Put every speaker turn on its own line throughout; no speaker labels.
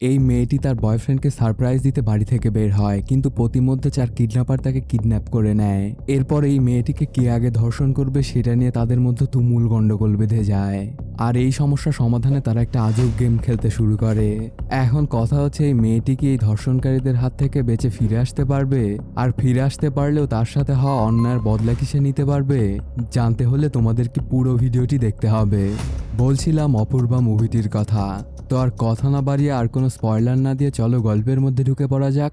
এই মেয়েটি তার বয়ফ্রেন্ডকে সারপ্রাইজ দিতে বাড়ি থেকে বের হয়, কিন্তু প্রতিমধ্যে চার কিডন্যাপার তাকে কিডন্যাপ করে নেয়। এরপর এই মেয়েটিকে কে আগে ধর্ষণ করবে সেটা নিয়ে তাদের মধ্যে তুমুল গন্ডগোল বেঁধে যায়। আর এই সমস্যা সমাধানে তারা একটা আজব গেম খেলতে শুরু করে। এখন কথা হচ্ছে এই মেয়েটি কি এই ধর্ষণকারীদের হাত থেকে বেঁচে ফিরে আসতে পারবে? আর ফিরে আসতে পারলেও তার সাথে হওয়া অন্যায়ের বদলা কিসে নিতে পারবে? জানতে হলে তোমাদের কি পুরো ভিডিওটি দেখতে হবে। বলছিলাম অপূর্বা মুভিটির কথা। তো আর কথা না বাড়িয়ে আর কোনো স্পয়লার না দিয়ে চলো গল্পের মধ্যে ঢুকে পড়া যাক।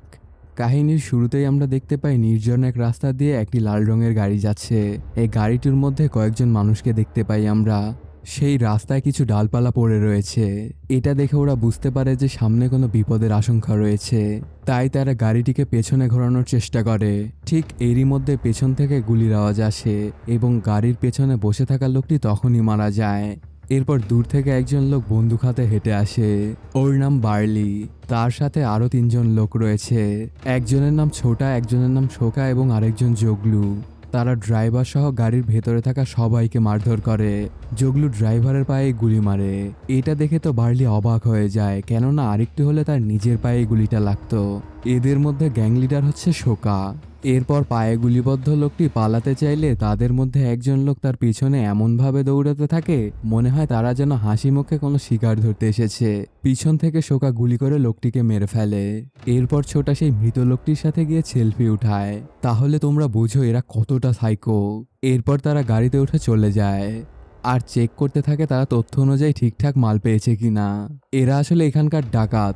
কাহিনীর শুরুতেই আমরা দেখতে পাই নির্জন এক রাস্তা দিয়ে একটি লাল রঙের গাড়ি যাচ্ছে। এই গাড়িটির মধ্যে কয়েকজন মানুষকে দেখতে পাই আমরা। সেই রাস্তায় কিছু ডালপালা পড়ে রয়েছে। এটা দেখে ওরা বুঝতে পারে যে সামনে কোনো বিপদের আশঙ্কা রয়েছে। তাই তারা গাড়িটিকে পেছনে ঘোরানোর চেষ্টা করে। ঠিক এরই মধ্যে পেছন থেকে গুলির আওয়াজ আসে এবং গাড়ির পেছনে বসে থাকা লোকটি তখনই মারা যায়। এরপর দূর থেকে একজন লোক বন্দুক হাতে হেঁটে আসে। ওর নাম বার্লি। তার সাথে আরও তিনজন লোক রয়েছে। একজনের নাম ছোটা, একজনের নাম শোকা এবং আরেকজন জগলু। তারা ড্রাইভার সহ গাড়ির ভেতরে থাকা সবাইকে মারধর করে। জগলু ড্রাইভারের পায়ে গুলি মারে। এটা দেখে তো বার্লি অবাক হয়ে যায়, কেননা আরেকটু হলে তার নিজের পায়ে গুলিটা লাগতো। এদের মধ্যে গ্যাং লিডার হচ্ছে শোকা। এরপর পায়ে গুলিবদ্ধ লোকটি পালাতে চাইলে তাদের মধ্যে একজন লোক তার পিছনে এমনভাবে দৌড়াতে থাকে, মনে হয় তারা যেন হাসি মুখে কোনো শিকার ধরতে এসেছে। পিছন থেকে শোকা গুলি করে লোকটিকে মেরে ফেলে। এরপর ছোটা সেই মৃত লোকটির সাথে গিয়ে সেলফি উঠায়। তাহলে তোমরা বুঝো এরা কতটা সাইকো এরপর তারা গাড়িতে উঠে চলে যায়। আর চেক করতে থাকে তারা তথ্য অনুযায়ী ঠিকঠাক মাল পেয়েছে কিনা। এরা আসলে এখানকার ডাকাত।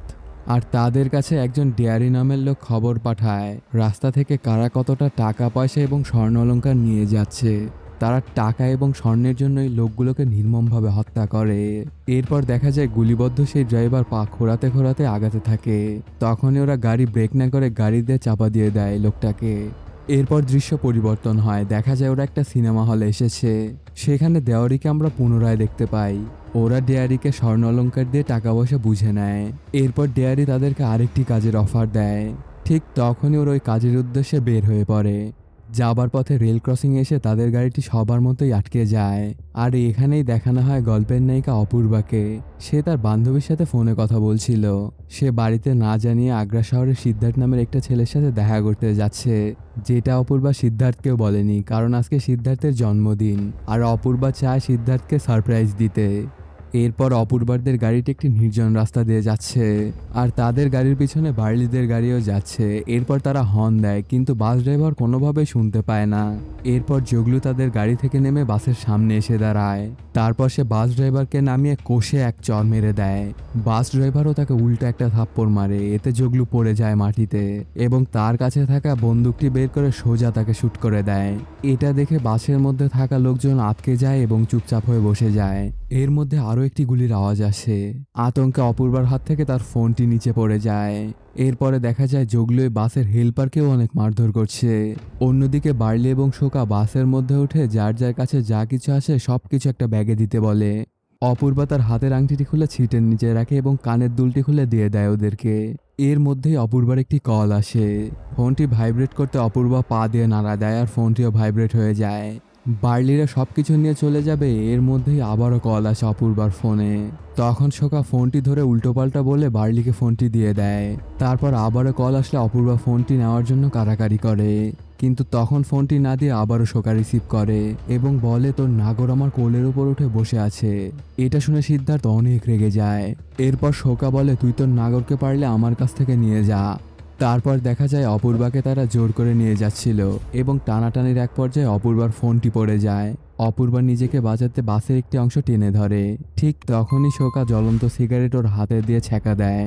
আর তাদের কাছে একজন ডেয়ারি নামের লোক খবর পাঠায়, রাস্তা থেকে কারা কতটা টাকা পয়সা এবং স্বর্ণ অলঙ্কার নিয়ে যাচ্ছে। তারা টাকা এবং স্বর্ণের জন্য এই লোকগুলোকে নির্মমভাবে হত্যা করে। এরপর দেখা যায় গুলিবদ্ধ সেই ড্রাইভার পা খোঁড়াতে খোঁড়াতে আগাতে থাকে। তখনই ওরা গাড়ি ব্রেক না করে গাড়ি দিয়ে চাপা দিয়ে দেয় লোকটাকে। এরপর দৃশ্য পরিবর্তন হয়। দেখা যায় ওরা একটা সিনেমা হলে এসেছে। সেখানে দেওয়ারিকে আমরা পুনরায় দেখতে পাই। ওরা ডেয়ারিকে স্বর্ণ অলঙ্কার দিয়ে টাকা পয়সা বুঝে নেয়। এরপর ডেয়ারি তাদেরকে আরেকটি কাজের অফার দেয়। ঠিক তখনই ওর ওই কাজের উদ্দেশ্যে বের হয়ে পড়ে। যাবার পথে রেল ক্রসিং এসে তাদের গাড়িটি সবার মতোই আটকে যায়। আর এখানেই দেখানো হয় গল্পের নায়িকা অপূর্বাকে। সে তার বান্ধবীর সাথে ফোনে কথা বলছিল। সে বাড়িতে না জানিয়ে আগ্রা শহরের সিদ্ধার্থ নামের একটা ছেলের সাথে দেখা করতে যাচ্ছে, যেটা অপূর্বা সিদ্ধার্থকেও বলেনি, কারণ আজকে সিদ্ধার্থের জন্মদিন। আর অপূর্বা চায় সিদ্ধার্থকে সারপ্রাইজ দিতে। এরপর অপূর্বারদের গাড়িটি একটি নির্জন রাস্তা দিয়ে যাচ্ছে, আর তাদের গাড়ির পিছনে বার্লিদের গাড়িও যাচ্ছে। এরপর তারা হর্ন দেয়, কিন্তু বাস ড্রাইভার কোনোভাবেই শুনতে পায় না। এরপর জগলু তাদের গাড়ি থেকে নেমে বাসের সামনে এসে দাঁড়ায়। তারপর সে বাস ড্রাইভারকে নামিয়ে কষে এক চর মেরে দেয়। বাস ড্রাইভারও তাকে উল্টো একটা থাপ্পড় মারে, এতে জগলু পড়ে যায় মাটিতে, এবং তার কাছে থাকা বন্দুকটি বের করে সোজা তাকে শ্যুট করে দেয়। এটা দেখে বাসের মধ্যে থাকা লোকজন আটকে যায় এবং চুপচাপ হয়ে বসে যায়। এর মধ্যে আরও একটি গুলির আওয়াজ আসে। আতঙ্কে অপূর্বার হাত থেকে তার ফোনটি নিচে পড়ে যায়। এরপরে দেখা যায় জগলু এই বাসের হেল্পারকেও অনেক মারধর করছে। অন্যদিকে বার্লি এবং শোকা বাসের মধ্যে উঠে যার যার কাছে যা কিছু আসে সব কিছু একটা ব্যাগে দিতে বলে। অপূর্বা তার হাতের আংটিটি খুলে ছিটের নিচে রাখে এবং কানের দুলটি খুলে দিয়ে দেয় ওদেরকে। এর মধ্যেই অপূর্বার একটি কল আসে। ফোনটি ভাইব্রেট করতে অপূর্বা পা দিয়ে নাড়া দেয় আর ফোনটিও ভাইব্রেট হয়ে যায়। বার্লিরা সব কিছু নিয়ে চলে যাবে, এর মধ্যেই আবারও কল আসে অপূর্বার ফোনে। তখন শোকা ফোনটি ধরে উল্টোপাল্টা বলে বার্লিকে ফোনটি দিয়ে দেয়। তারপর আবারও কল আসলে অপূর্বা ফোনটি নেওয়ার জন্য কারাকারি করে। কিন্তু তখন ফোনটি না দিয়ে আবারও শোকা রিসিভ করে এবং বলে, তোর নাগর আমার কোলের উপর উঠে বসে আছে। এটা শুনে সিদ্ধার্থ অনেক রেগে যায়। এরপর শোকা বলে, তুই তোর নাগরকে পারলে আমার কাছ থেকে নিয়ে যা। তারপর দেখা যায় অপূর্বাকে তারা জোর করে নিয়ে যাচ্ছিল এবং টানাটানির এক পর্যায়ে অপূর্বার ফোনটি পড়ে যায়। অপূর্বা নিজেকে বাঁচাতে বাসের একটি অংশ টেনে ধরে। ঠিক তখনই শোকা জ্বলন্ত সিগারেট ওর হাতে দিয়ে ছেঁকা দেয়।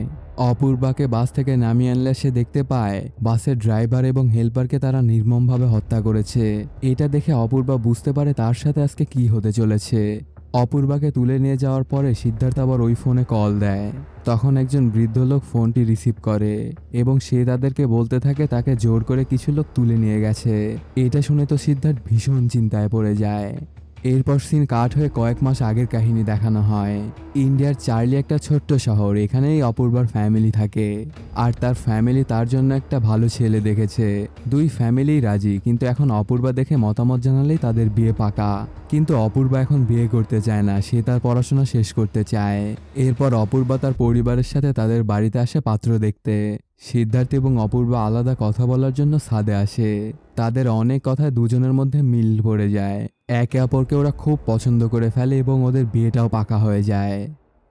অপূর্বাকে বাস থেকে নামিয়ে আনলে সে দেখতে পায়, বাসের ড্রাইভার এবং হেল্পারকে তারা নির্মমভাবে হত্যা করেছে। এটা দেখে অপূর্বা বুঝতে পারে তার সাথে আজকে কি হতে চলেছে। অপূর্বাকে তুলে নিয়ে যাওয়ার পরে সিদ্ধার্থ আবার ওই ফোনে কল দেয়। তখন একজন বৃদ্ধ লোক ফোনটি রিসিভ করে এবং সে তাদেরকে বলতে থাকে তাকে জোর করে কিছু লোক তুলে নিয়ে গেছে। এটা শুনে তো সিদ্ধার্থ ভীষণ চিন্তায় পড়ে যায়। এরপর সিন কাট হয়ে কয়েক মাস আগের কাহিনী দেখানো হয়। ইন্ডিয়ার চার্লি একটা ছোট্ট শহর, এখানেই অপূর্বার ফ্যামিলি থাকে। আর তার ফ্যামিলি তার জন্য একটা ভালো ছেলে দেখেছে। দুই ফ্যামিলি রাজি, কিন্তু এখন অপূর্বা দেখে মতামত জানালেই তাদের বিয়ে পাকা। কিন্তু অপূর্বা এখন বিয়ে করতে চায় না, সে তার পড়াশোনা শেষ করতে চায়। এরপর অপূর্বা তার পরিবারের সাথে তাদের বাড়িতে আসে পাত্র দেখতে। সিদ্ধার্থ এবং অপূর্বা আলাদা কথা বলার জন্য সাদে আসে। তাদের অনেক কথায় দুজনের মধ্যে মিল পড়ে যায়। একে অপরকে ওরা খুব পছন্দ করে ফেলে এবং ওদের বিয়েটাও পাকা হয়ে যায়।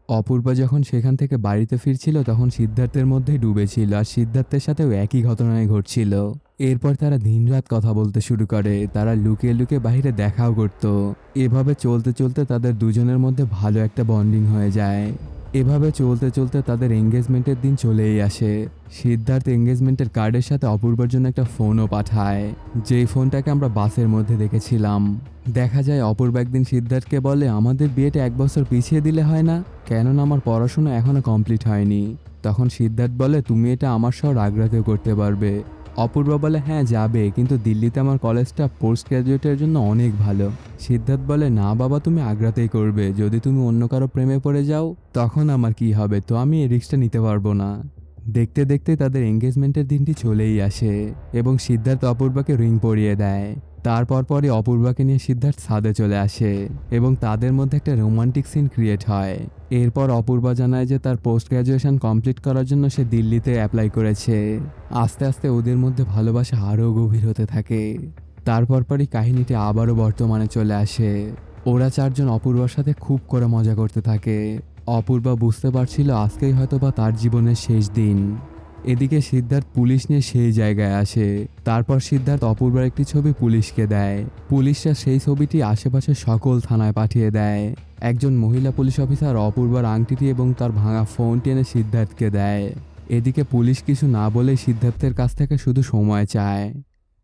অপূর্বা যখন সেখান থেকে বাড়িতে ফিরছিল, তখন সিদ্ধার্থের মধ্যেই ডুবেছিল আর সিদ্ধার্থের সাথেও একই ঘটনায় ঘটছিল। এরপর তারা দিনরাত কথা বলতে শুরু করে, তারা লুকিয়ে লুকিয়ে বাহিরে দেখাও করত। এভাবে চলতে চলতে তাদের দুজনের মধ্যে ভালো একটা বন্ডিং হয়ে যায়। এভাবে চলতে চলতে তাদের এঙ্গেজমেন্টের দিন চলেই আসে। সিদ্ধার্থ এঙ্গেজমেন্টের কার্ডের সাথে অপূর্বার জন্য একটা ফোনও পাঠায়। যেই ফোনটাকে আমরা বাসের মধ্যে দেখেছিলাম। দেখা যায় অপূর্ব একদিন সিদ্ধার্থকে বলে, আমাদের বিয়েটা এক বছর পিছিয়ে দিলে হয় না? কেননা আমার পড়াশোনা এখনও কমপ্লিট হয়নি। তখন সিদ্ধার্থ বলে, তুমি এটা আমার সহ আগ্রাতেও করতে পারবে। অপূর্ব বলে হ্যাঁ যাবে। কিন্তু দিল্লিতে আমার কলেজটা পোস্ট গ্র্যাজুয়েটের জন্য অনেক ভালো। সিদ্ধার্থ বলে, না বাবা, তুমি আগ্রাতেই করবে। যদি তুমি অন্য কারও প্রেমে পড়ে যাও, তখন আমার কি হবে? তো আমি এই রিক্সটা নিতে পারব না। দেখতে দেখতে তাদের এঙ্গেজমেন্টের দিনটি চলেই আসে এবং সিদ্ধার্থ অপূর্বাকে রিং পরিয়ে দেয়। তারপর পরে অপূর্বাকে নিয়ে সিদ্ধার্থ ছাদে চলে আসে এবং তাদের মধ্যে একটা রোমান্টিক সিন ক্রিয়েট হয়। এরপর অপূর্বা জানায় যে তার পোস্ট গ্র্যাজুয়েশন কমপ্লিট করার জন্য সে দিল্লিতে অ্যাপ্লাই করেছে। আস্তে আস্তে ওদের মধ্যে ভালোবাসা আরও গভীর হতে থাকে। তারপর পরই কাহিনীটি আবারও বর্তমানে চলে আসে। ওরা চারজন অপূর্বার সাথে খুব করে মজা করতে থাকে। অপূর্বা বুঝতে পারছিল আজকেই হয়তো বা তার জীবনের শেষ দিন। এদিকে সিদ্ধার্থ পুলিশ নিয়ে সেই জায়গায় আসে। তারপর সিদ্ধার্থ অপূর্বার একটি ছবি পুলিশকে দেয়। পুলিশরা সেই ছবিটি আশেপাশে সকল থানায় পাঠিয়ে দেয়। একজন মহিলা পুলিশ অফিসার অপূর্বার আংটিটি এবং তার ভাঙা ফোনটি এনে সিদ্ধার্থকে দেয়। এদিকে পুলিশ কিছু না বলেই সিদ্ধার্থের কাছ থেকে শুধু সময় চায়।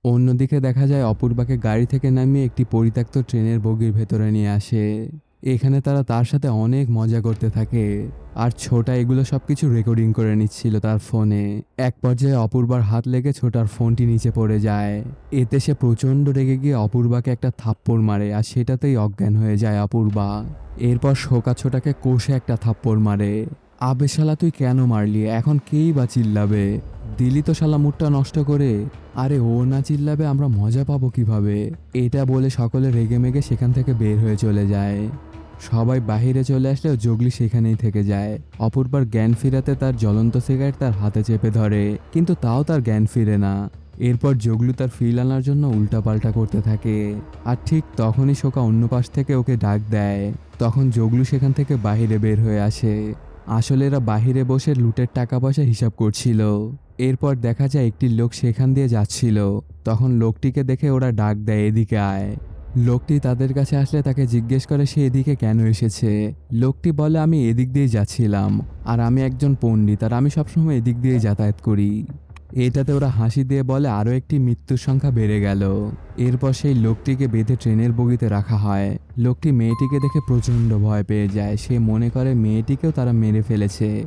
অন্যদিকে দেখা যায় অপূর্বাকে গাড়ি থেকে নামিয়ে একটি পরিত্যক্ত ট্রেনের বগির ভেতরে নিয়ে আসে। এখানে তারা তার সাথে অনেক মজা করতে থাকে। আর ছোটা এগুলো সব কিছু রেকর্ডিং করে নিচ্ছিল তার ফোনে। এক পর্যায়ে অপূর্বার হাত লেগে ছোটার ফোনটি নিচে পড়ে যায়। এতে সে প্রচণ্ড রেগে গিয়ে অপূর্বাকে একটা থাপ্পড় মারে, আর সেটাতেই অজ্ঞান হয়ে যায় অপূর্বা। এরপর শোকা ছোটাকে কষে একটা থাপ্পড় মারে। আবে শালা তুই কেন মারলি? এখন কেই বা চিল্লাবে? দিলি তো শালা মুডটা নষ্ট করে। আরে ও না চিল্লাবে, আমরা মজা পাবো কীভাবে? এটা বলে সকলে রেগে মেগে সেখান থেকে বের হয়ে চলে যায়। সবাই বাহিরে চলে আসলেও জগলি সেখানেই থেকে যায়। অপূর্বার জ্ঞান ফিরাতে তার জ্বলন্ত সিগারেট তার হাতে চেপে ধরে, কিন্তু তাও তার জ্ঞান ফিরে না। এরপর জগলু তার ফিল আনার জন্য উল্টাপাল্টা করতে থাকে। আর ঠিক তখনই শোকা অন্য পাশ থেকে ওকে ডাক দেয়। তখন জগলু সেখান থেকে বাহিরে বের হয়ে আসে। আসলে এরা বাহিরে বসে লুটের টাকা পয়সা হিসাব করছিল। এরপর দেখা যায় একটি লোক সেখান দিয়ে যাচ্ছিল। তখন লোকটিকে দেখে ওরা ডাক দেয়, এদিকে আয়। লোকটি তাদের কাছে আসলে তাকে জিজ্ঞেস করে, সে এদিকে কেন এসেছে? লোকটি বলে, আমি এদিক দিয়ে যাচ্ছিলাম। আর আমি একজন পণ্ডিত, আর আমি সবসময় এদিক দিয়ে যাতায়াত করি। এটাতে ওরা হাসি দিয়ে বলে আরও একটি মৃত্যুর সংখ্যা বেড়ে গেল। এরপর সেই লোকটিকে বেঁধে ট্রেনের বগিতে রাখা হয়। লোকটি মেয়েটিকে দেখে প্রচণ্ড ভয় পেয়ে যায়। সে মনে করে, মেয়েটিকেও তারা মেরে ফেলেছে।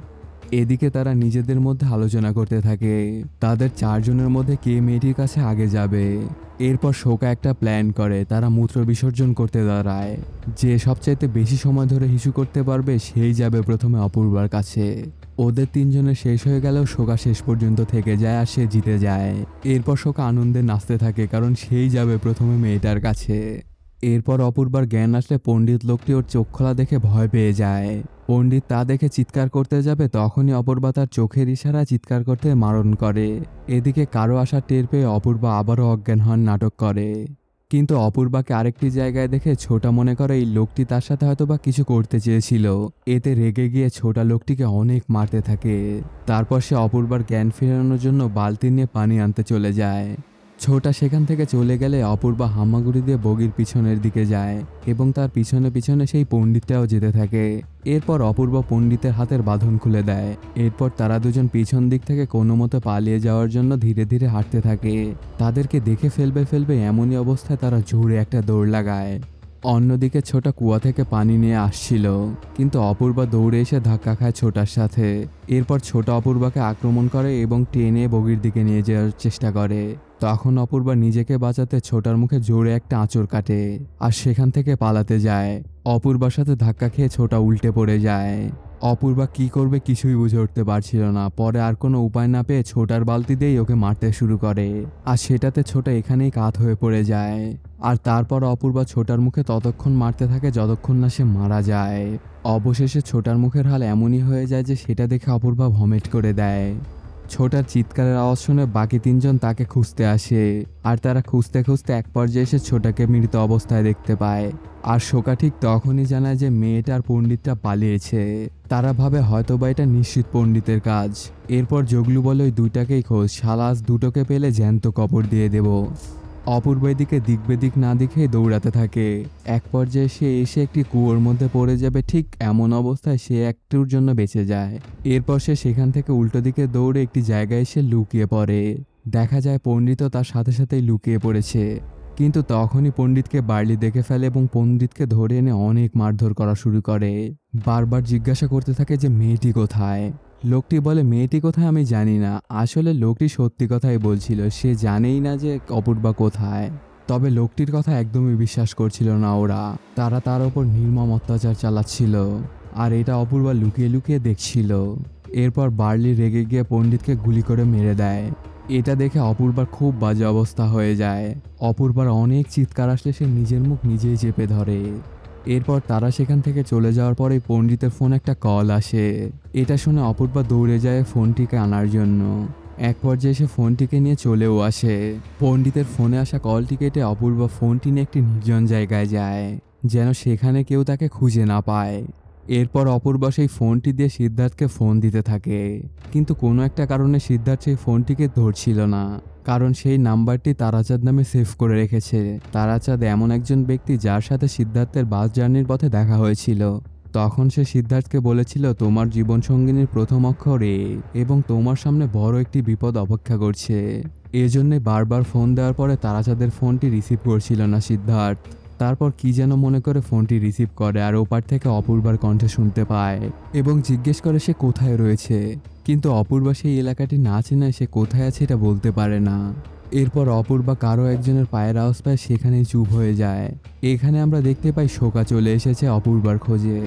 এদিকে তারা নিজেদের মধ্যে আলোচনা করতে থাকে। তাদের চারজনের মধ্যে কে মেয়েটির কাছে আগে যাবে? এরপর শোকা একটা প্ল্যান করে, তারা মূত্র বিসর্জন করতে দাঁড়ায়। যে সবচাইতে বেশি সময় ধরে হিসু করতে পারবে, সেই যাবে প্রথমে অপূর্বার কাছে। ওদের তিনজনের শেষ হয়ে গেলেও শোকা শেষ পর্যন্ত থেকে যায় আর সে জিতে যায়। এরপর শোকা আনন্দে নাচতে থাকে, কারণ সেই যাবে প্রথমে মেয়েটার কাছে। এরপর অপূর্বার জ্ঞান আসলে পণ্ডিত লোকটি ওর চোখ খোলা দেখে ভয় পেয়ে যায়। পণ্ডিত তা দেখে চিৎকার করতে যাবে, তখনই অপূর্বা তার চোখের ইশারা চিৎকার করতে মারণ করে। এদিকে কারও আসা টের পেয়ে অপূর্বা আবারও অজ্ঞান হন নাটক করে। কিন্তু অপূর্বাকে আরেকটি জায়গায় দেখে ছোটা মনে করে এই লোকটি তার সাথে হয়তো বা কিছু করতে চেয়েছিল। এতে রেগে গিয়ে ছোটা লোকটিকে অনেক মারতে থাকে। তারপর সে অপূর্বার জ্ঞান ফেরানোর জন্য বালতি নিয়ে পানি আনতে চলে যায়। ছোটা সেখান থেকে চলে গেলে অপূর্বা হামাগুড়ি দিয়ে বগির পিছনের দিকে যায় এবং তার পিছনে পিছনে সেই পণ্ডিতটাও যেতে থাকে। এরপর অপূর্ব পণ্ডিতের হাতের বাঁধন খুলে দেয়। এরপর তারা দুজন পিছন দিক থেকে কোনো মতো পালিয়ে যাওয়ার জন্য ধীরে ধীরে হাঁটতে থাকে। তাদেরকে দেখে ফেলবে ফেলবে এমনই অবস্থায় তারা জোরে একটা দৌড় লাগায়। অন্যদিকে ছোটা কুয়া থেকে পানি নিয়ে আসছিল, কিন্তু অপূর্বা দৌড়ে এসে ধাক্কা খায় ছোটার সাথে। এরপর ছোট অপূর্বাকে আক্রমণ করে এবং টেনে বগির দিকে নিয়ে যাওয়ার চেষ্টা করে। তখন অপূর্বা নিজেকে বাঁচাতে ছোটার মুখে জোরে একটা আঁচড় কাটে আর সেখান থেকে পালাতে যায়। অপূর্বার সাথে ধাক্কা খেয়ে ছোটা উল্টে পড়ে যায়। অপূর্বা কি করবে কিছুই বুঝে উঠতে পারছিল না। পরে আর কোনো উপায় না পেয়ে ছোটার বালতি দিয়েই ওকে মারতে শুরু করে। আর সেটাতে ছোটা এখানেই কাত হয়ে পড়ে যায়। আর তারপর অপূর্বা ছোটার মুখে ততক্ষণ মারতে থাকে যতক্ষণ না সে মারা যায়। অবশেষে ছোটার মুখের হাল এমনই হয়ে যায় যে সেটা দেখে অপূর্বা ভমিট করে দেয়। ছোটার চিৎকারের আওয়াজ শুনে বাকি তিনজন তাকে খুঁজতে আসে। আর তারা খুঁজতে খুঁজতে এক পর্যায়ে এসে ছোটাকে মৃত অবস্থায় দেখতে পায়। আর শোকা ঠিক তখনই জানায় যে মেয়েটার পণ্ডিতটা পালিয়েছে। তারা ভাবে হয়তো বা এটা নিশ্চিত পণ্ডিতের কাজ। এরপর জগলু বলে ওই দুইটাকেই খোঁজ। শালাস দুটোকে পেলে জ্যান্ত কবর দিয়ে দেব। অপূর্ব এদিকে দিক বেদিক না দেখে দৌড়াতে থাকে। এক পর্যায়ে সে এসে একটি কুয়োর মধ্যে পড়ে যাবে, ঠিক এমন অবস্থায় সে একটুর জন্য বেঁচে যায়। এরপর সে সেখান থেকে উল্টো দিকে দৌড়ে একটি জায়গায় এসে লুকিয়ে পড়ে। দেখা যায় পণ্ডিতও তার সাথে সাথেই লুকিয়ে পড়েছে। কিন্তু তখনই পণ্ডিতকে বার্লি দেখে ফেলে এবং পণ্ডিতকে ধরে এনে অনেক মারধর করা শুরু করে। বারবার জিজ্ঞাসা করতে থাকে যে, মেয়েটি কোথায়? লোকটি বলে, মেয়েটি কোথায় আমি জানি না। আসলে লোকটি সত্যি কথাই বলছিল। সে জানেই না যে অপূর্বা কোথায়। তবে লোকটির কথা একদমই বিশ্বাস করছিল না ওরা। তারা তার ওপর নির্মম অত্যাচার চালাচ্ছিল আর এটা অপূর্বা লুকিয়ে লুকিয়ে দেখছিল। এরপর বার্লি রেগে গিয়ে পণ্ডিতকে গুলি করে মেরে দেয়। এটা দেখে অপূর্বার খুব বাজে অবস্থা হয়ে যায়। অপূর্বার অনেক চিৎকার আসলে সে নিজের মুখ নিজেই চেপে ধরে। এরপর তারা সেখান থেকে চলে যাওয়ার পরে পণ্ডিতের ফোন একটা কল আসে। এটা শুনে অপূর্বা দৌড়ে যায় ফোনটিকে আনার জন্য। এক পর্যায়ে সে ফোনটিকে নিয়ে চলেও আসে। পণ্ডিতের ফোনে আসা কলটি কেটে অপূর্বা ফোনটি নিয়ে একটি নির্জন জায়গায় যায়, যেন সেখানে কেউ তাকে খুঁজে না পায়। এরপর অপূর্বা সেই ফোনটি দিয়ে সিদ্ধার্থকে ফোন দিতে থাকে। কিন্তু কোনো একটা কারণে সিদ্ধার্থ সেই ফোনটিকে ধরছিল না। কারণ সেই নাম্বারটি তারাচাঁদ নামে সেভ করে রেখেছে। তারাচাঁদ এমন একজন ব্যক্তি যার সাথে সিদ্ধার্থের বাস জার্নির পথে দেখা হয়েছিল। তখন সে সিদ্ধার্থকে বলেছিল, তোমার জীবনসঙ্গিনীর প্রথম অক্ষর এ এবং তোমার সামনে বড় একটি বিপদ অপেক্ষা করছে। এজন্যে বারবার ফোন দেওয়ার পরে তারাচাঁদের ফোনটি রিসিভ করছিল না সিদ্ধার্থ। তারপর কি যেন মনে করে ফোনটি রিসিভ করে আর ওপার থেকে অপূর্বার কণ্ঠে শুনতে পায় এবং জিজ্ঞেস করে সে কোথায় রয়েছে। কিন্তু অপূর্বা সেই এলাকাটি না চেনায় সে কোথায় আছে এটা বলতে পারে না। এরপর অপূর্বা কারও একজনের পায়ের আওয়াজ পায় সেখানেই চুপ হয়ে যায়। এখানে আমরা দেখতে পাই শোকা চলে এসেছে অপূর্বার খোঁজে।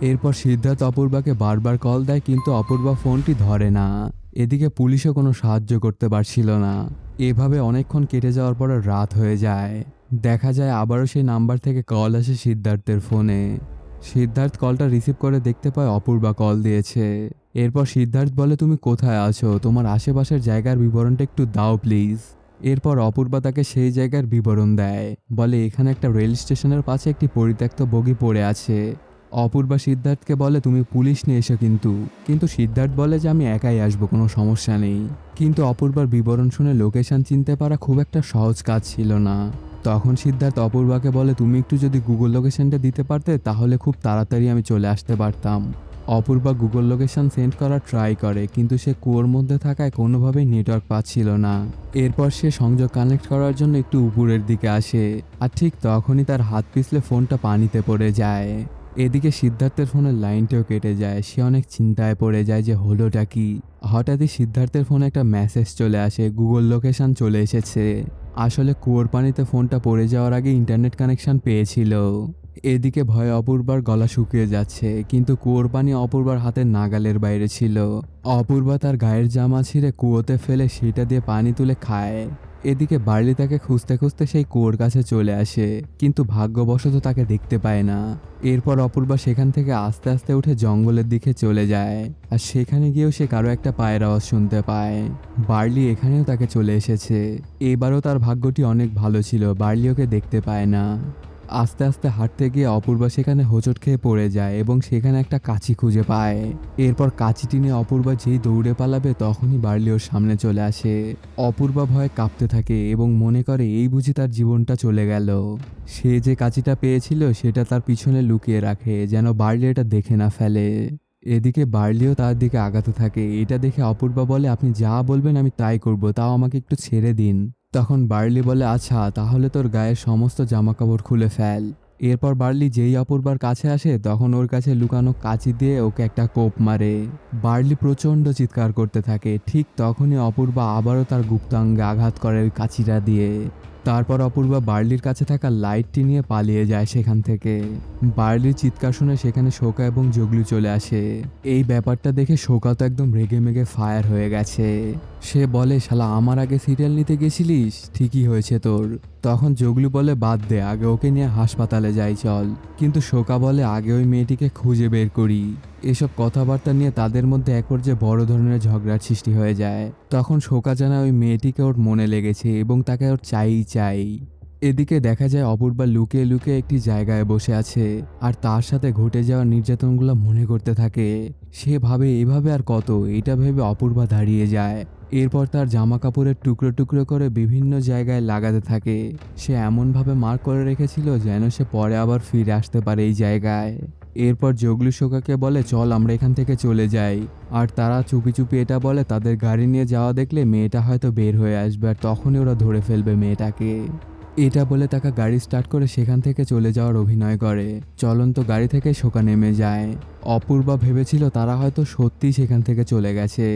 এরপর সিদ্ধার্থ অপূর্বাকে বারবার কল দেয় কিন্তু অপূর্বা ফোনটি ধরে না। এদিকে পুলিশও কোনো সাহায্য করতে পারছিল না। এভাবে অনেকক্ষণ কেটে যাওয়ার পরে রাত হয়ে যায়। দেখা যায় আবারও সেই নাম্বার থেকে কল আসে সিদ্ধার্থের ফোনে। সিদ্ধার্থ কলটা রিসিভ করে দেখতে পায় অপূর্বা কল দিয়েছে। এরপর সিদ্ধার্থ বলে, তুমি কোথায় আছো? তোমার আশেপাশের জায়গার বিবরণটা একটু দাও, প্লিজ। এরপর অপূর্বা তাকে সেই জায়গার বিবরণ দেয়। বলে, এখানে একটা রেল স্টেশনের পাশে একটি পরিত্যক্ত বগি পড়ে আছে। অপূর্বা সিদ্ধার্থকে বলে, তুমি পুলিশ নিয়ে এসো কিন্তু। কিন্তু সিদ্ধার্থ বলে যে, আমি একাই আসব, কোনো সমস্যা নেই। কিন্তু অপূর্বার বিবরণ শুনে লোকেশন চিনতে পারা খুব একটা সহজ কাজ ছিল না। তখন সিদ্ধার্থ অপূর্বাকে বলে, তুমি একটু যদি গুগল লোকেশনটা দিতে পারতে, তাহলে খুব তাড়াতাড়ি আমি চলে আসতে পারতাম। অপূর্বা গুগল লোকেশন সেন্ড করার ট্রাই করে, কিন্তু সে কুয়োর মধ্যে থাকায় কোনোভাবেই নেটওয়ার্ক পাচ্ছিল না। এরপর সে সংযোগ কানেক্ট করার জন্য একটু উপরের দিকে আসে, আর ঠিক তখনই তার হাত পিছলে ফোনটা পানিতে পড়ে যায়। এদিকে সিদ্ধার্থের ফোনের লাইনটাও কেটে যায়, সে অনেক চিন্তায় পড়ে যায় যে হলোটা কি। হঠাৎই সিদ্ধার্থের ফোনে একটা মেসেজ চলে আসে গুগল লোকেশন চলে এসেছে। আসলে কুয়োর পানিতে ফোনটা পড়ে যাওয়ার আগে ইন্টারনেট কানেকশন পেয়েছিল। এদিকে ভয়ে অপূর্বার গলা শুকিয়ে যাচ্ছে, কিন্তু কুয়োর পানি অপূর্বার হাতের নাগালের বাইরে ছিল। অপূর্বা তার গায়ের জামা ছিঁড়ে কুয়োতে ফেলে সেটা দিয়ে পানি তুলে খায়। এদিকে বার্লি তাকে খুঁজতে খুঁজতে সেই কুয়োর কাছে চলে আসে, কিন্তু ভাগ্যবশত তাকে দেখতে পায় না। এরপর অপূর্বা সেখান থেকে আস্তে আস্তে উঠে জঙ্গলের দিকে চলে যায়, আর সেখানে গিয়েও সে কারও একটা পায়ের আওয়াজ শুনতে পায়। বার্লি এখানেও তাকে চলে এসেছে। এবারও তার ভাগ্যটি অনেক ভালো ছিল, বার্লি ওকে দেখতে পায় না। আস্তে আস্তে হাঁটতে গিয়ে অপূর্বা সেখানে হোঁচট খেয়ে পড়ে যায় এবং সেখানে একটা কাঁচি খুঁজে পায়। এরপর কাঁচিটি নিয়ে অপূর্বা যেই দৌড়ে পালাবে তখনই বার্লি ওর সামনে চলে আসে। অপূর্বা ভয়ে কাঁপতে থাকে এবং মনে করে এই বুঝি তার জীবনটা চলে গেল। সে যে কাঁচিটা পেয়েছিল সেটা তার পিছনে লুকিয়ে রাখে, যেন বার্লি এটা দেখে না ফেলে। এদিকে বার্লিও তার দিকে আগাতে থাকে। এটা দেখে অপূর্বা বলে, আপনি যা বলবেন আমি তাই করব, তাও আমাকে একটু ছেড়ে দিন। তখন বার্লি বলে আচ্ছা তাহলে তোর গায়ের সমস্ত জামাকাপড় খুলে ফেল। এরপর বার্লি যেই অপূর্বার কাছে আসে, তখন ওর কাছে লুকানো কাঁচি দিয়ে ওকে একটা কোপ মারে। বার্লি প্রচণ্ড চিৎকার করতে থাকে। ঠিক তখনই অপূর্বা আবারও তার গুপ্তাঙ্গে আঘাত করে ওই কাঁচিটা দিয়ে। তারপর অপূর্বা বার্লির কাছে থাকা লাইটটি নিয়ে পালিয়ে যায় সেখান থেকে। বার্লির চিৎকার শুনে সেখানে শোকা এবং জগলু চলে আসে। এই ব্যাপারটা দেখে শোকা তো একদম রেগে মেগে ফায়ার হয়ে গেছে। সে বলে, শালা, আমার আগে সিরিয়াল নিতে গেছিলিস? ঠিকই হয়েছে তোর। তখন জগলু বলে, বাদ দে, আগে ওকে নিয়ে হাসপাতালে যাই, চল। কিন্তু শোকা বলে, আগে ওই মেয়েটিকে খুঁজে বের করি। এসব কথাবার্তা নিয়ে তাদের মধ্যে এক যে বড় ধরনের ঝগড়ার সৃষ্টি হয়ে যায়। তখন শোকা জানায়, ওই মেয়েটিকে ওর মনে লেগেছে এবং তাকে ওর চাই চাই। এদিকে দেখা যায়, অপূর্বা লুকিয়ে লুকিয়ে একটি জায়গায় বসে আছে আর তার সাথে ঘটে যাওয়া নির্যাতনগুলো মনে করতে থাকে। সে ভাবে, এভাবে আর কত? এটা ভেবে অপূর্বা দাঁড়িয়ে যায়। এরপর তার জামা কাপড়ের টুকরো টুকরো করে বিভিন্ন জায়গায় লাগাতে থাকে। সে এমনভাবে মার্ক করে রেখেছিল যেন সে পরে আবার ফিরে আসতে পারে এই জায়গায়। এরপর জগলু শোকাকে বলে, চল, আমরা এখান থেকে চলে যাই। আর তারা চুপি চুপি এটা বলে, তাদের গাড়ি নিয়ে যাওয়া দেখলে মেয়েটা হয়তো বের হয়ে আসবে, আর তখনই ওরা ধরে ফেলবে মেয়েটাকে। এটা বলে তাকে গাড়ি স্টার্ট করে সেখান থেকে চলে যাওয়ার অভিনয় করে। চলন্ত গাড়ি থেকে শোকা নেমে যায়। অপূর্বা ভেবেছিল তারা হয়তো সত্যি সেখান থেকে চলে গেছে।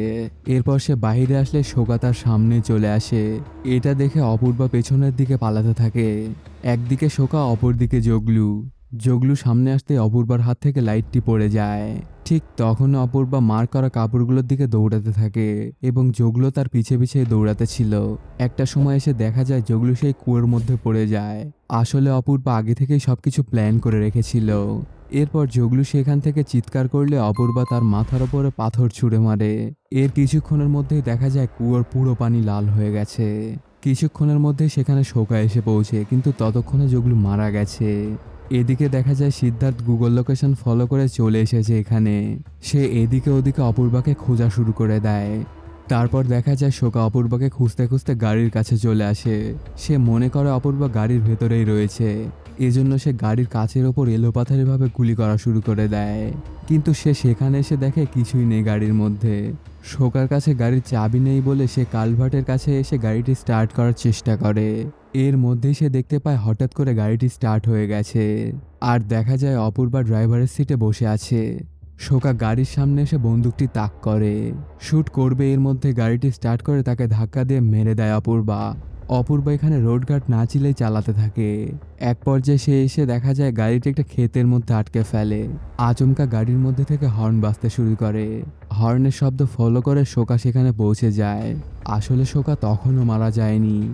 এরপর সে বাহিরে আসলে শোকা তার সামনে চলে আসে। এটা দেখে অপূর্বা পেছনের দিকে পালাতে থাকে। একদিকে শোকা অপর দিকে জগলু। জগলু সামনে আসতে অপূর্বার হাত থেকে লাইটটি পড়ে যায়। ঠিক তখন অপূর্বা মার করা কাপড়গুলোর দিকে দৌড়াতে থাকে এবং জগলু তার পিছে পিছে দৌড়াতে ছিল। একটা সময় এসে দেখা যায় জগলু সেই কুয়োর মধ্যে পড়ে যায়। আসলে অপূর্বা আগে থেকেই সবকিছু প্ল্যান করে রেখেছিল। এরপর জগলু সেখান থেকে চিৎকার করলে অপূর্বা তার মাথার ওপরে পাথর ছুঁড়ে মারে। এর কিছুক্ষণের মধ্যেই দেখা যায় কুয়োর পুরো পানি লাল হয়ে গেছে। কিছুক্ষণের মধ্যেই সেখানে শোকা এসে পৌঁছে, কিন্তু ততক্ষণে জগলু মারা গেছে। এদিকে দেখা যায় সিদ্ধার্থ গুগল লোকেশন ফলো করে চলে এসেছে এখানে। সে এদিকে ওদিকে অপূর্বাকে খোঁজা শুরু করে দেয়। তারপর দেখা যায় শোকা অপূর্বাকে খুঁজতে খুঁজতে গাড়ির কাছে চলে আসে। সে মনে করে অপূর্বা গাড়ির ভেতরেই রয়েছে। এজন্য সে গাড়ির কাচের ওপর এলোপাথারিভাবে গুলি করা শুরু করে দেয়। কিন্তু সে সেখানে এসে দেখে কিছুই নেই গাড়ির মধ্যে। শোকার কাছে গাড়ির চাবি নেই বলে সে কালভার্টের কাছে এসে গাড়িটি স্টার্ট করার চেষ্টা করে। এর মধ্যে সে দেখতে পায় হঠাৎ করে গাড়িটি স্টার্ট হয়ে গেছে। আর দেখা যায় অপূর্বা ড্রাইভারের সিটে বসে আছে। শোকা গাড়ির সামনে এসে বন্দুকটি তাক করে। শ্যুট করবে এর মধ্যে গাড়িটি স্টার্ট করে তাকে ধাক্কা দিয়ে মেরে দেয় অপূর্বা। অপূর্বা এখানে রোড গার্ড না চিলেই চালাতে থাকে। এক পর্যায়ে সে এসে দেখা যায় গাড়িটি একটা ক্ষেতের মধ্যে আটকে ফেলে। আচমকা গাড়ির মধ্যে থেকে হর্ন বাজতে শুরু করে। হর্নের শব্দ ফলো করে শোকা সেখানে পৌঁছে যায়। আসলে শোকা তখনও মারা যায়নি।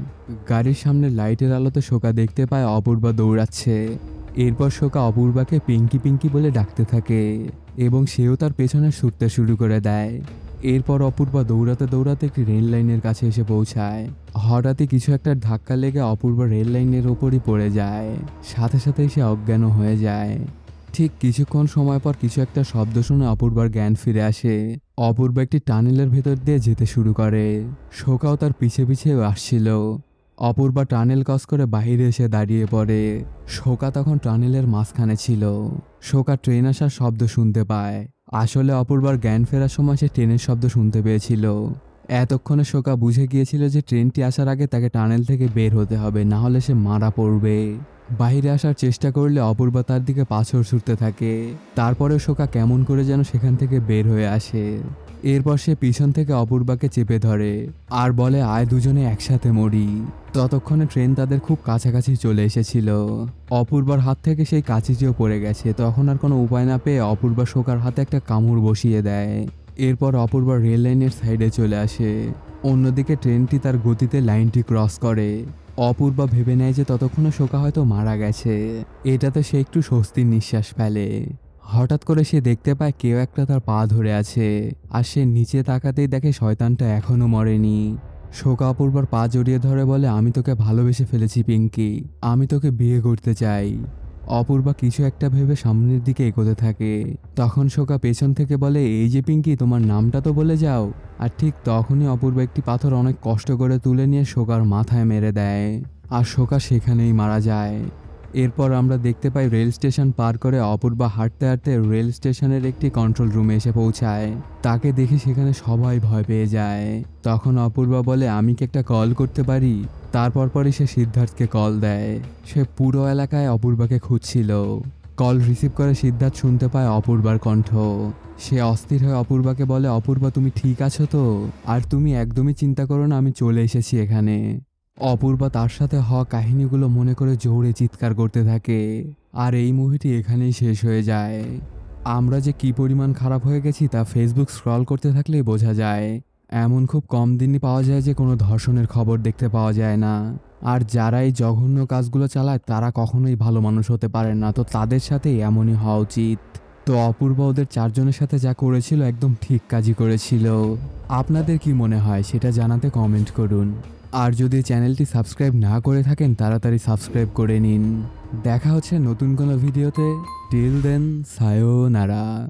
গাড়ির সামনে লাইটের আলোতে শোকা দেখতে পায় অপূর্বা দৌড়াচ্ছে। এরপর শোকা অপূর্বাকে পিঙ্কি পিঙ্কি বলে ডাকতে থাকে এবং সেও তার পেছনে ছুটতে শুরু করে দেয়। এরপর অপূর্বা দৌড়াতে দৌড়াতে একটি রেল লাইনের কাছে এসে পৌঁছায়। হঠাৎই কিছু একটা ধাক্কা লেগে অপূর্বা রেল লাইনের ওপরই পড়ে যায়। সাথে সাথে সে অজ্ঞান হয়ে যায়। ঠিক কিছুক্ষণ সময় পর কিছু একটা শব্দ শুনে অপূর্বার জ্ঞান ফিরে আসে। অপূর্বা একটি টানেলের ভেতর দিয়ে যেতে শুরু করে। শোকাও তার পিছে পিছে আসছিল। অপূর্বা টানেল ক্রস করে বাইরে এসে দাঁড়িয়ে পড়ে। শোকা তখন টানেলের মাঝখানে ছিল। শোকা ট্রেন আসার শব্দ শুনতে পায়। আসলে অপূর্বার জ্ঞান ফেরার সময় সে ট্রেনের শব্দ শুনতে পেয়েছিল। এতক্ষণে শোকা বুঝে গিয়েছিল যে ট্রেনটি আসার আগে তাকে টানেল থেকে বের হতে হবে, না হলে সে মারা পড়বে। বাইরে আসার চেষ্টা করলে অপূর্বা তার দিকে পাছর ছুটতে থাকে। তারপরেও শোকা কেমন করে যেন সেখান থেকে বের হয়ে আসে। এরপর সে পিছন থেকে অপূর্বাকে চেপে ধরে আর বলে, আয় দুজনে একসাথে মরি। ততক্ষণে ট্রেন তাদের খুব কাছাকাছি চলে এসেছিল। অপূর্বার হাত থেকে সেই কাছিটিও পড়ে গেছে, তখন আর কোনো উপায় না পেয়ে অপূর্বা শোকার হাতে একটা কামড় বসিয়ে দেয়। এরপর অপূর্বা রেল লাইনের সাইডে চলে আসে। অন্যদিকে ট্রেনটি তার গতিতে লাইনটি ক্রস করে। অপূর্বা ভেবে নেয় যে ততক্ষণে শোকা হয়তো মারা গেছে। এটাতে সে একটু স্বস্তির নিঃশ্বাস ফেলে। হঠাৎ করে সে দেখতে পায় কেউ একটা তার পা ধরে আছে আর সে নিচে তাকাতেই দেখে শয়তানটা এখনও মরেনি। শোকা অপূর্বার পা জড়িয়ে ধরে বলে, আমি তোকে ভালোবেসে ফেলেছি, পিঙ্কি। আমি তোকে বিয়ে করতে চাই। অপূর্বা কিছু একটা ভেবে সামনের দিকে এগোতে থাকে। তখন শোকা পেছন থেকে বলে, এই যে পিঙ্কি, তোমার নামটা তো বলে যাও। আর ঠিক তখনই অপূর্বা একটি পাথর অনেক কষ্ট করে তুলে নিয়ে শোকার মাথায় মেরে দেয়। আর শোকা সেখানেই মারা যায়। এরপর আমরা দেখতে পাই রেল স্টেশন পার করে অপূর্বা হাঁটতে হাঁটতে রেল স্টেশনের একটি কন্ট্রোল রুমে এসে পৌঁছায়। তাকে দেখে সেখানে সবাই ভয় পেয়ে যায়। তখন অপূর্বা বলে, আমি কি একটা কল করতে পারি? তারপর পরই সে সিদ্ধার্থকে কল দেয়। সে পুরো এলাকায় অপূর্বাকে খুঁজছিল। কল রিসিভ করে সিদ্ধার্থ শুনতে পায় অপূর্বার কণ্ঠ। সে অস্থির হয়ে অপূর্বাকে বলে, অপূর্বা, তুমি ঠিক আছো তো? আর তুমি একদমই চিন্তা করো না, আমি চলে এসেছি এখানে। অপূর্বা তার সাথে হওয়া কাহিনীগুলো মনে করে জোরে চিৎকার করতে থাকে। আর এই মুভিটি এখানেই শেষ হয়ে যায়। আমরা যে কি পরিমাণ খারাপ হয়ে গেছি তা ফেসবুক স্ক্রল করতে থাকলেই বোঝা যায়। এমন খুব কম দিনই পাওয়া যায় যে কোনো ধর্ষণের খবর দেখতে পাওয়া যায় না। আর যারা এই জঘন্য কাজগুলো চালায়, তারা কখনোই ভালো মানুষ হতে পারে না। তো তাদের সাথে এমনই হওয়া উচিত। তো অপূর্ব ওদের চারজনের সাথে যা করেছিল, একদম ঠিক কাজই করেছিল। আপনাদের কি মনে হয়, সেটা জানাতে কমেন্ট করুন। আর যদি চ্যানেলটি সাবস্ক্রাইব না করে থাকেন, তাড়াতাড়ি সাবস্ক্রাইব করে নিন। দেখা হচ্ছে নতুন কোনো ভিডিওতে। টিল দেন, সায়ো নারা।